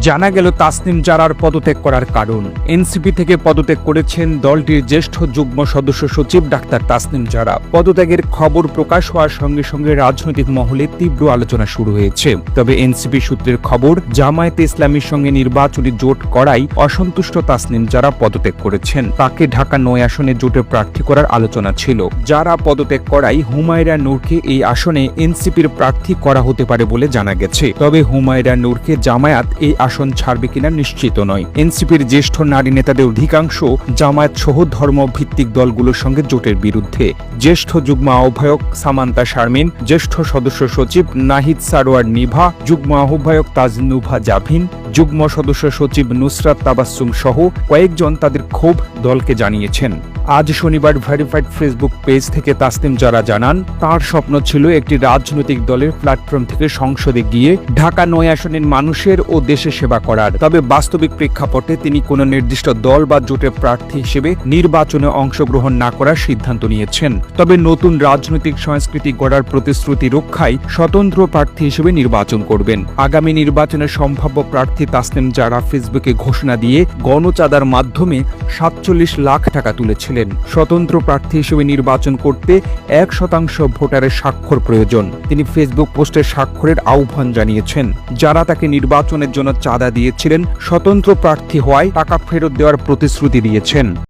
জানা গেল তাসনিম জারার পদত্যাগ করার কারণ। এনসিপি থেকে পদত্যাগ করেছেন দলটির জ্যেষ্ঠ যুগ্ম সদস্য সচিব ডাক্তার তাসনিম জারা। পদত্যাগের খবর প্রকাশ হওয়ার সঙ্গে সঙ্গে রাজনৈতিক মহলে তীব্র আলোচনা শুরু হয়েছে। তবে এনসিপি সূত্রের খবর, জামায়াতে ইসলামীর সঙ্গে নির্বাচনী জোট করাই অসন্তুষ্ট তাসনিম যারা পদত্যাগ করেছেন। তাকে ঢাকা নয় আসনে জোটে প্রার্থী করার আলোচনা ছিল। যারা পদত্যাগ করাই হুমায়রা নূরকে এই আসনে এনসিপির প্রার্থী করা হতে পারে বলে জানা গেছে। তবে হুমায়রা নূরকে জামায়াত এই আসন ছাড়বে কিনা নিশ্চিত নয়। এনসিপির জ্যেষ্ঠ নারী নেতাদের অধিকাংশ জামায়াত সহ ধর্মভিত্তিক দলগুলোর সঙ্গে জোটের বিরুদ্ধে। জ্যেষ্ঠ যুগ্ম আহ্বায়ক সামান্তা শারমিন, জ্যেষ্ঠ সদস্য সচিব নাহিদ সারোয়ার নিভা, যুগ্ম আহ্বায়ক তাজনুভা জাভিন যুগ্ম সদস্য সচিব নুসরাত তাবাসসুম সহ কয়েকজন তাদের ক্ষোভ দলকে জানিয়েছেন। আজ শনিবার ভেরিফাইড ফেসবুক পেজ থেকে তাসনিম যারা জানান, তার স্বপ্ন ছিল একটি রাজনৈতিক দলের প্ল্যাটফর্ম থেকে সংসদে গিয়ে ঢাকা নয় আসনের মানুষের ও দেশে সেবা করার। তবে বাস্তবিক প্রেক্ষাপটে তিনি কোনো নির্দিষ্ট দল বা জোটের প্রার্থী হিসেবে নির্বাচনে অংশগ্রহণ না করার সিদ্ধান্ত নিয়েছেন। তবে নতুন রাজনৈতিক সংস্কৃতি গড়ার প্রতিশ্রুতি রক্ষায় স্বতন্ত্র প্রার্থী হিসেবে নির্বাচন করবেন। আগামী নির্বাচনে সম্ভাব্য প্রার্থী তাসনিম যারা ফেসবুকে ঘোষণা দিয়ে গণচাঁদার মাধ্যমে সাতচল্লিশ লাখ টাকা তুলেছিলেন। স্বতন্ত্র প্রার্থী হিসেবে নির্বাচন করতে এক শতাংশ ভোটারের স্বাক্ষর প্রয়োজন। তিনি ফেসবুক পোস্টে স্বাক্ষরের আহ্বান জানিয়েছেন। যারা তাকে নির্বাচনের জন্য চাঁদা দিয়েছিলেন, স্বতন্ত্র প্রার্থী হওয়ায় টাকা ফেরত দেওয়ার প্রতিশ্রুতি দিয়েছেন।